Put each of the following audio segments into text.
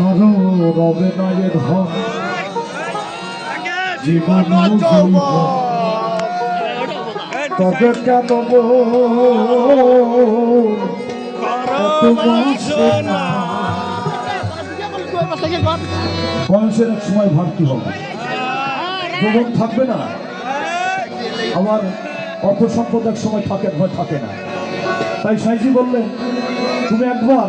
কারও রবে না এ ধন জীবন। তবে কেন? বয়সের এক সময় ভাবতে হবে যৌবন থাকবে না আমার অর্থ সম্পদ এক সময় থাকে ভয় থাকে না তাই সাইজি বললেন, তুমি একবার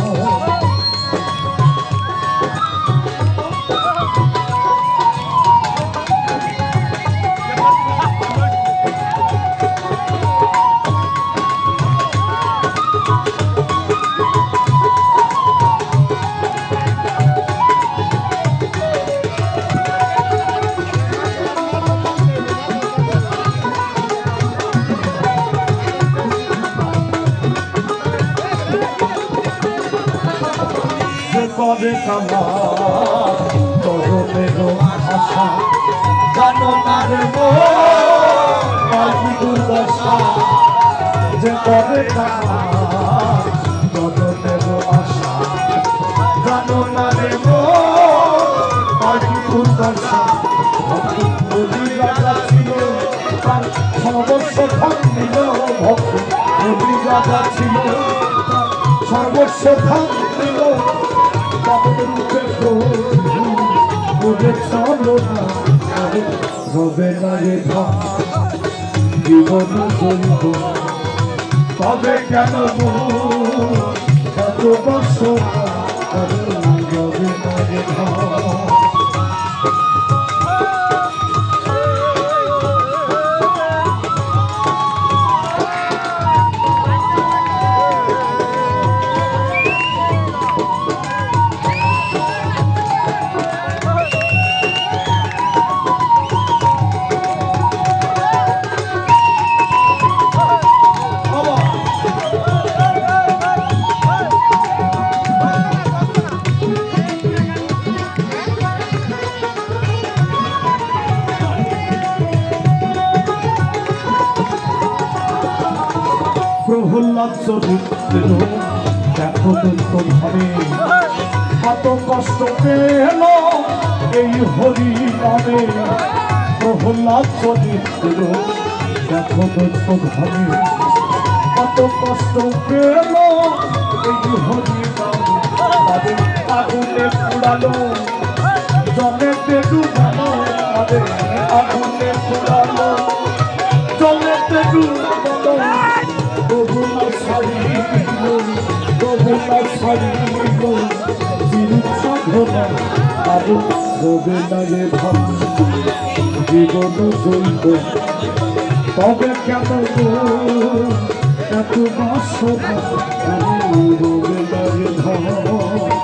করে কামার তরণের আশা, জানো না রে গো দুর্দশা, যে করে কামার তরণের আশা, জানো না রে গো দুর্দশা। সর্বস্ব ধন ভক্ত রাজা ছিল সর্বস্ব ধন রবে না রে জীবন জৈব তবে কেন এত বর্ষ প্রহ্লাদ চরিত্র দেখো ধরে কত কষ্ট পেল এই হরি নামে প্রহ্লাদ চরিত্র দেখো ধরে কত কষ্ট পেল এই হরি নামে আগুনে পুরালো আগুনে পুরালো জীবন জৈব তবে কেন এত বাসনা রবে লাগে ভাব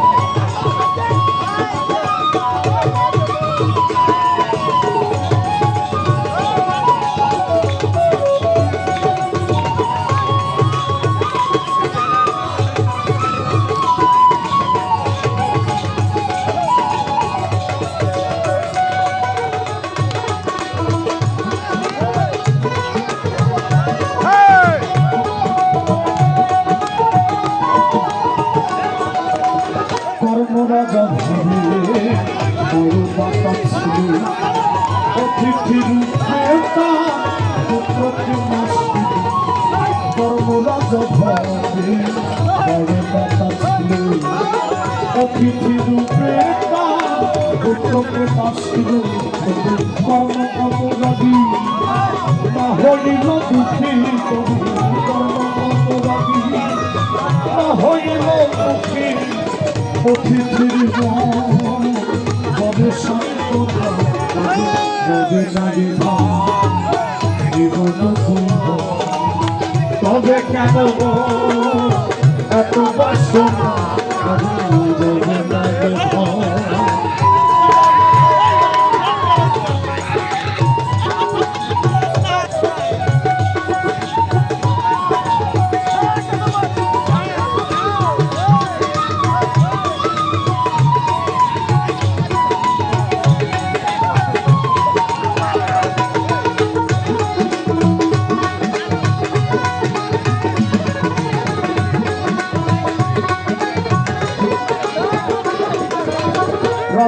ভাবে বড় দাতা ছিল অতিথি রূপে পুত্রকে মাসি কর্মরাজা ভাবে বড় দাতা ছিল অতিথি রূপে পুত্রকে মাসিল কর্ম অপরাধী না হইল দুঃখী কর্ম অপরাধী না হইল দুঃখী অতিথির হবে সান্ত্বনা রবে নারী জীবন তবে কেন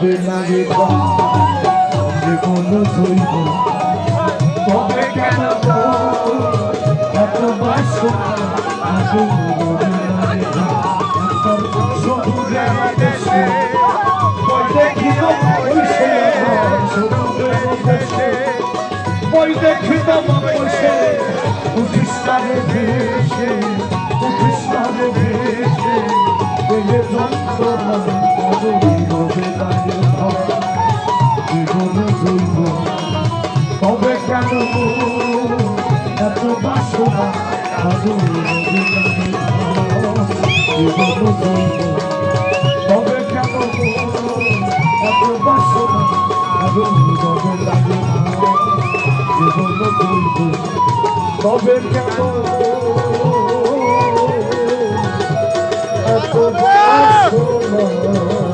রবে লাগে যে কোনো জৈব তবে কেন এত বসে উঠিস তারে ভেসে উঠিস ভেসে পেলে যন্ত্রণা এত বাসনা তবে কেন এত বাসনা তবে কেন এত বাসনা